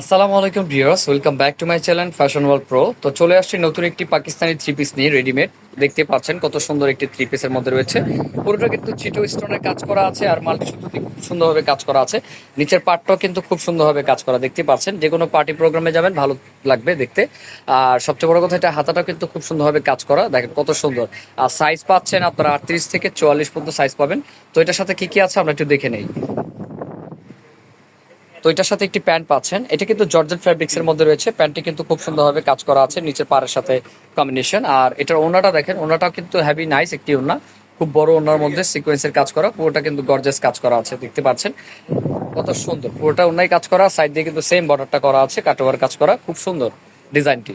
আসসালামু আলাইকুম viewers welcome back to my channel fashion world pro তো চলে আসছি নতুন একটি পাকিস্তানি থ্রি পিস নিয়ে রেডিমেড দেখতে পাচ্ছেন কত সুন্দর একটি থ্রি পিসের মধ্যে রয়েছে। পুরোটা কিন্তু চিটো স্টোনের কাজ করা আছে আর মাল্টি সুতোতে খুব সুন্দরভাবে কাজ করা আছে। নিচের পাটটাও কিন্তু খুব সুন্দরভাবে কাজ করা, দেখতে পাচ্ছেন। যে কোনো পার্টি প্রোগ্রামে যাবেন, ভালো লাগবে দেখতে। আর সবচেয়ে বড় কথা, এটা হাতাটাও কিন্তু খুব সুন্দরভাবে কাজ করা। দেখেন কত সুন্দর। আর সাইজ পাচ্ছেন আপনারা আটত্রিশ থেকে চুয়াল্লিশ পর্যন্ত সাইজ পাবেন। তো এটার সাথে কি কি আছে, আমরা একটু দেখে নেই। তো এটার সাথে একটি প্যান্ট পাচ্ছেন। এটা কিন্তু জর্জেট ফ্যাব্রিক্স এর মধ্যে রয়েছে। প্যান্টটি কিন্তু খুব সুন্দরভাবে কাজ করা আছে নিচের পাড়ের সাথে কম্বিনেশন আর এটার ওনাটা দেখেন, ওনাটাও কিন্তু হ্যাভি নাইস একটি ওনা খুব বড় ওনার মধ্যে সিকোয়েন্সের কাজ করা, পুরোটা কিন্তু গর্জেস কাজ করা আছে, দেখতে পাচ্ছেন। কত সুন্দর, পুরোটা ওনাই কাজ করা সাইড দিয়ে কিন্তু সেম বর্ডারটা করা আছে কাটোয়ার কাজ করা, খুব সুন্দর ডিজাইনটি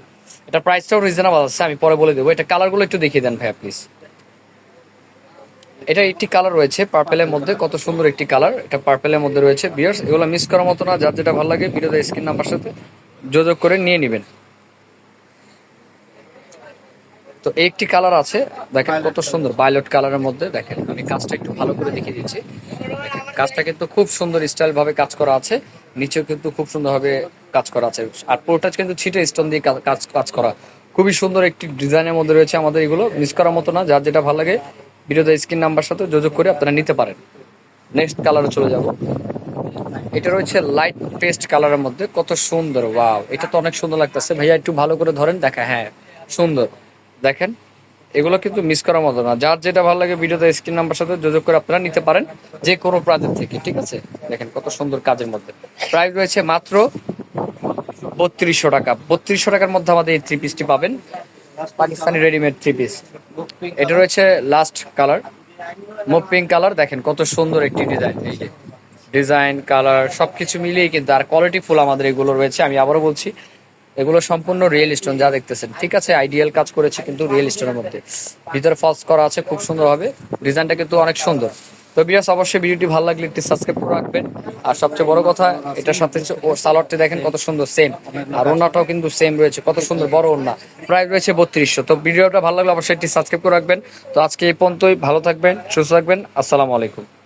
এটা প্রাইসটাও রিজনেবল আছে, আমি পরে বলে দেবো। এটা কালারগুলো একটু দেখিয়ে দেন ভাইয়া প্লিজ এটা একটি কালার রয়েছে পার্পেলের মধ্যে। কত সুন্দর একটি কালার এটা পার্পেলের মধ্যে রয়েছে। বিয়ার্স এগুলো মিস করার মতো না। যার যেটা ভালো লাগে ভিডিওতে স্ক্রিন নাম্বার সাথে যোগাযোগ করে নিয়ে নেবেন। তো একটি কালার আছে। দেখেন কত সুন্দর ভায়োলেট কালারের মধ্যে। দেখেন, আমি কাজটা একটু ভালো করে দেখিয়ে দিচ্ছি। কাজটা কিন্তু খুব সুন্দর স্টাইল ভাবে কাজ করা আছে। নিচেও কিন্তু খুব সুন্দর ভাবে কাজ করা আছে। আর পুরোটা কিন্তু ছিটে স্টোন দিয়ে কাজ কাজ করা। খুবই সুন্দর একটি ডিজাইনের মধ্যে রয়েছে আমাদের এগুলো। মিস করার মতো না। যার যেটা ভালো লাগে ভিডিওতে স্ক্রিন নাম্বার সাথে যোগাযোগ করে আপনারা নিতে পারেন। নেক্সট কালারে চলে যাব। এটা রয়েছে লাইট পেস্ট কালারের মধ্যে। কত সুন্দর ওয়াও এটা তো অনেক সুন্দর লাগতেছে। ভাইয়া একটু ভালো করে ধরেন, দেখা হ্যাঁ সুন্দর। দেখেন, এগুলো কিন্তু মিস করার মতো না। যার যেটা ভালো লাগে ভিডিওতে স্ক্রিন নাম্বার সাথে যোগাযোগ করে আপনারা নিতে পারেন যে কোনো প্রান্তের থেকে, ঠিক আছে? দেখেন কত সুন্দর কাজের মধ্যে। প্রাইস রয়েছে মাত্র বত্রিশশো টাকা। বত্রিশশো টাকার মধ্যে আমাদের এই থ্রি পিসটি পাবেন। পাকিস্তানি রেডিমেড থ্রি পিস এটা রয়েছে last colour mauve pink colour দেখেন কত সুন্দর একটি ডিজাইন এই যে ডিজাইন কালার সবকিছু মিলিয়ে কিন্তু আর কোয়ালিটি ফুল আমাদের এগুলো রয়েছে। আমি আবারও বলছি, এগুলো সম্পূর্ণ রিয়েল স্টোন যা দেখতেছেন। ঠিক আছে আইডিয়াল কাজ করেছে কিন্তু রিয়েল স্টোনের মধ্যে। ভিতরে ফলস করা আছে, খুব সুন্দর হবে। ডিজাইনটা কিন্তু অনেক সুন্দর। তো বিরাস অবশ্যই ভিডিওটি ভালো লাগলে একটি সাবস্ক্রাইব করে রাখবেন। আর সবচেয়ে বড় কথা, এটার সাথে ও সালোয়ারটি দেখেন কত সুন্দর সেম আর ওনাটাও কিন্তু সেম রয়েছে, কত সুন্দর বড় ওনা প্রায় রয়েছে বত্রিশশো। তো ভিডিওটা ভালো লাগলে অবশ্যই একটি সাবস্ক্রাইব করে রাখবেন। তো আজকে এই পর্যন্তই, ভালো থাকবেন, সুস্থ থাকবেন। আসসালামু আলাইকুম।